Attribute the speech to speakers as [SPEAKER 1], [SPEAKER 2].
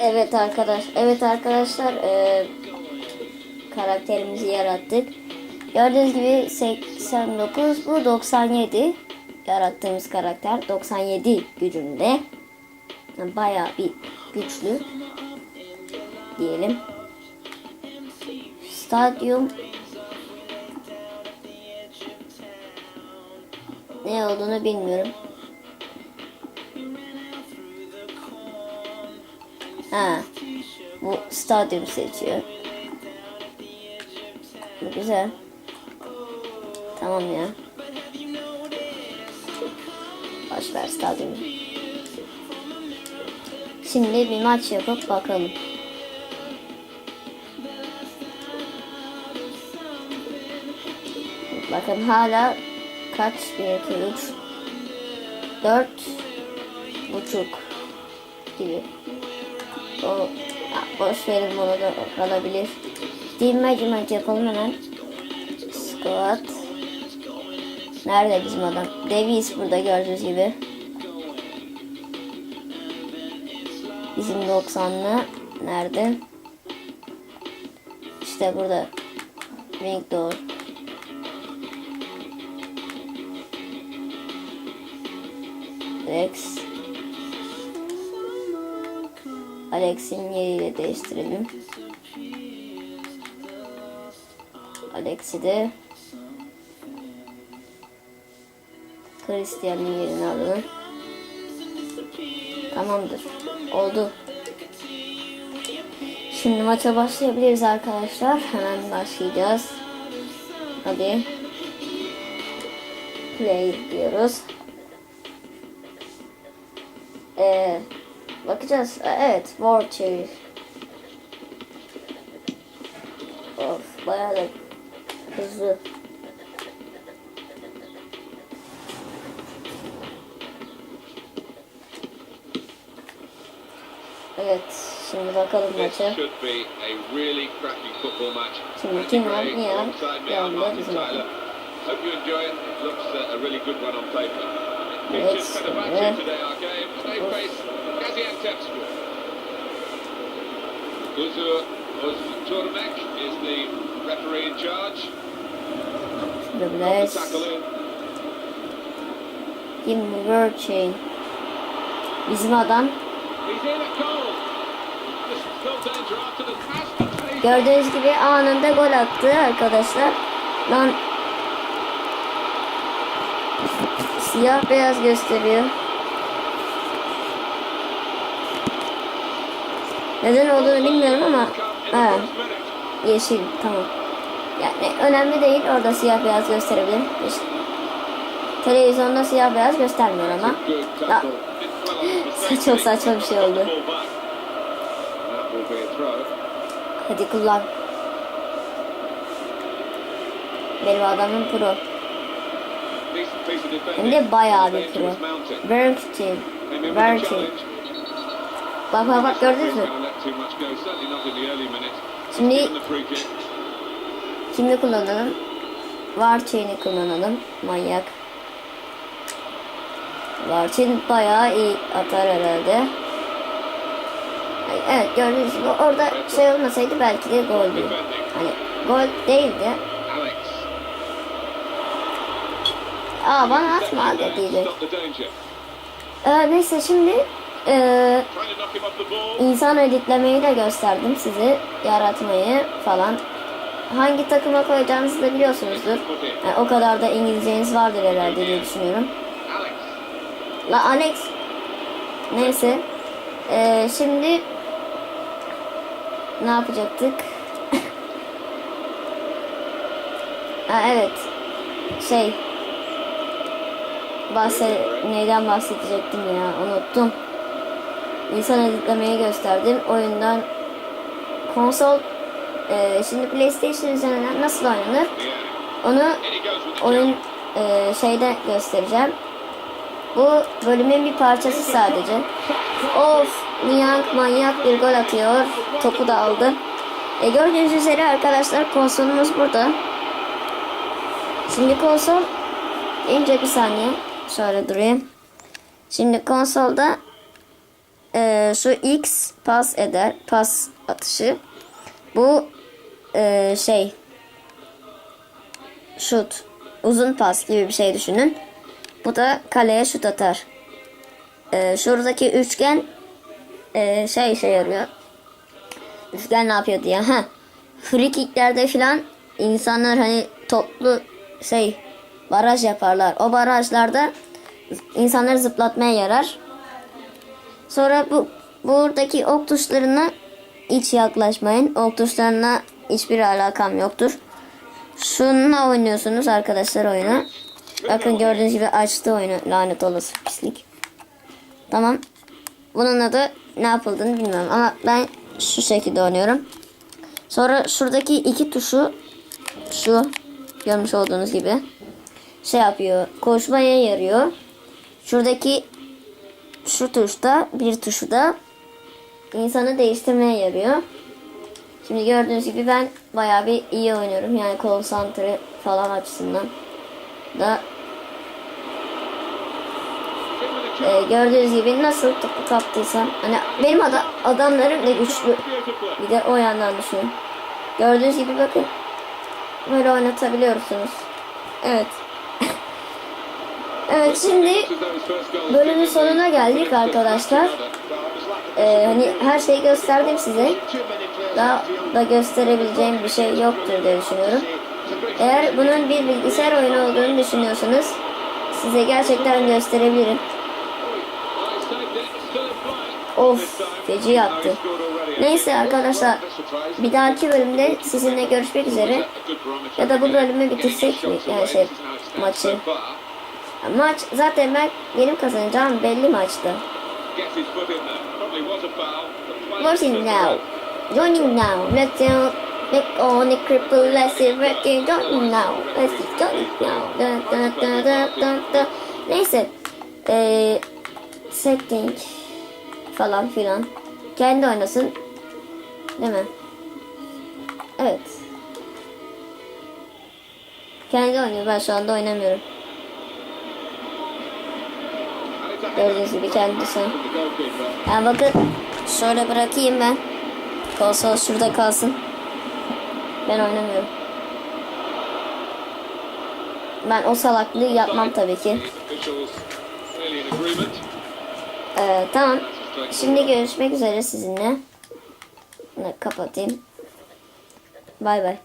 [SPEAKER 1] Evet arkadaş, evet arkadaşlar, e, karakterimizi yarattık. Gördüğünüz gibi 89, bu 97 yarattığımız karakter 97 gücünde. Yani Bayağı bir güçlü diyelim. Stadyum ne olduğunu bilmiyorum. Ha. Bu stadyum seçiyor. Bu güzel. Tamam ya. Boş ver stadyumu. Şimdi bir maç yapıp bakalım. Bakın hala kaç? 1, 2, 3, 4 buçuk gibi. O boş verin bunu da kalabilir. Dimage maç yapalım hemen. Squat. Nerede bizim adam? Davies burada gördüğünüz gibi. Bizim 90'lı nerede? İşte burada. Wing door. Rex. Alex'in yeriyle değiştirelim. Alex'i de Christian'ın yerine alalım. Tamamdır. Oldu. Şimdi maça başlayabiliriz arkadaşlar. Hemen başlayacağız. Hadi. Play diyoruz. Ee, bakacağız. Ee, Evet, War çevir. Of, bayağı da hızlı. Evet, şimdi bakalım maça.
[SPEAKER 2] really match.
[SPEAKER 1] Şimdi kim var?
[SPEAKER 2] I'm
[SPEAKER 1] Yanında bizim
[SPEAKER 2] Tyler.
[SPEAKER 1] adam.
[SPEAKER 2] Hope Gaziantepspor. Uzur Özturmek is the referee in charge.
[SPEAKER 1] Bu World Chain? Bizim adam. Gördüğünüz gibi anında gol attı arkadaşlar. Lan siyah beyaz gösteriyor. Neden olduğunu bilmiyorum ama ha, yeşil tamam. Yani önemli değil orada siyah beyaz gösterebilir. İşte, televizyonda siyah beyaz göstermiyor ama. Ya, çok saçma bir şey oldu. Hadi kullan. Benim adamım pro. Hem de bayağı bir pro.
[SPEAKER 2] Dangerous mountain.
[SPEAKER 1] Bak bak bak gördünüz mü? Şimdi
[SPEAKER 2] the free kick.
[SPEAKER 1] kimi kullanalım? Kullanalım. Manyak. Varçen bayağı iyi atar herhalde. Evet gördüğünüz gibi orada şey olmasaydı belki de goldü. Hani gol değildi. Aa bana atma
[SPEAKER 2] danger.
[SPEAKER 1] Ee, neyse şimdi ee,
[SPEAKER 2] ball.
[SPEAKER 1] İnsan editlemeyi de gösterdim size. Yaratmayı falan. Hangi takıma koyacağınızı da biliyorsunuzdur. Yani o kadar da İngilizceniz vardır herhalde diye düşünüyorum. La Alex. Neyse. Ee, şimdi ne yapacaktık? ha, evet. Şey. Bahse neyden bahsedecektim ya unuttum. İnsan editlemeyi gösterdim. Oyundan konsol e, şimdi PlayStation üzerinden nasıl oynanır? Onu oyun e, şeyde göstereceğim. Bu bölümün bir parçası sadece. Of Niyank manyak bir gol atıyor. Topu da aldı. E, gördüğünüz üzere arkadaşlar konsolumuz burada. Şimdi konsol ince bir saniye. Şöyle durayım. Şimdi konsolda e, şu X pas eder. Pas atışı. Bu e, şey şut. Uzun pas gibi bir şey düşünün. Bu da kaleye şut atar. E, şuradaki üçgen e, şey işe yarıyor. Üçgen ne yapıyor diye. Ha. Free kicklerde filan insanlar hani toplu şey baraj yaparlar. O barajlarda insanları zıplatmaya yarar. Sonra bu buradaki ok tuşlarına hiç yaklaşmayın. Ok tuşlarına hiçbir alakam yoktur. Şununla oynuyorsunuz arkadaşlar oyunu. Bakın gördüğünüz gibi açtı oyunu lanet olası pislik. Tamam. Bununla da ne yapıldığını bilmiyorum ama ben şu şekilde oynuyorum. Sonra şuradaki iki tuşu şu görmüş olduğunuz gibi şey yapıyor. Koşmaya yarıyor. Şuradaki şu tuşta bir tuşu da insanı değiştirmeye yarıyor. Şimdi gördüğünüz gibi ben bayağı bir iyi oynuyorum. Yani konsantre falan açısından da e, gördüğünüz gibi nasıl topu kaptıysam hani benim ada, adamlarım ne güçlü bir de o yandan düşünün. Gördüğünüz gibi bakın böyle oynatabiliyorsunuz. Evet. Evet şimdi bölümün sonuna geldik arkadaşlar. Ee, hani her şeyi gösterdim size. Daha da gösterebileceğim bir şey yoktur diye düşünüyorum. Eğer bunun bir bilgisayar oyunu olduğunu düşünüyorsanız size gerçekten gösterebilirim. Of feci yaptı. Neyse arkadaşlar bir dahaki bölümde sizinle görüşmek üzere. Ya da bu bölümü bitirsek mi? Yani şey maçı. Maç zaten ben benim kazanacağım belli maçta. Watching now. Joining now. Let's go. Let's on the cripple. Let's see working. Joining now. Let's see joining now. Da, da, da, da, da, da. Neyse. Ee, setting falan filan. Kendi oynasın. Değil mi? Evet. Kendi oynuyor. Ben şu anda oynamıyorum. Gördüğünüz gibi kendisi. Yani bakın şöyle bırakayım ben. Konsol şurada kalsın. Ben oynamıyorum. Ben o salaklığı yapmam tabii ki. Ee, tamam. Şimdi görüşmek üzere sizinle. Kapatayım. Bay bay.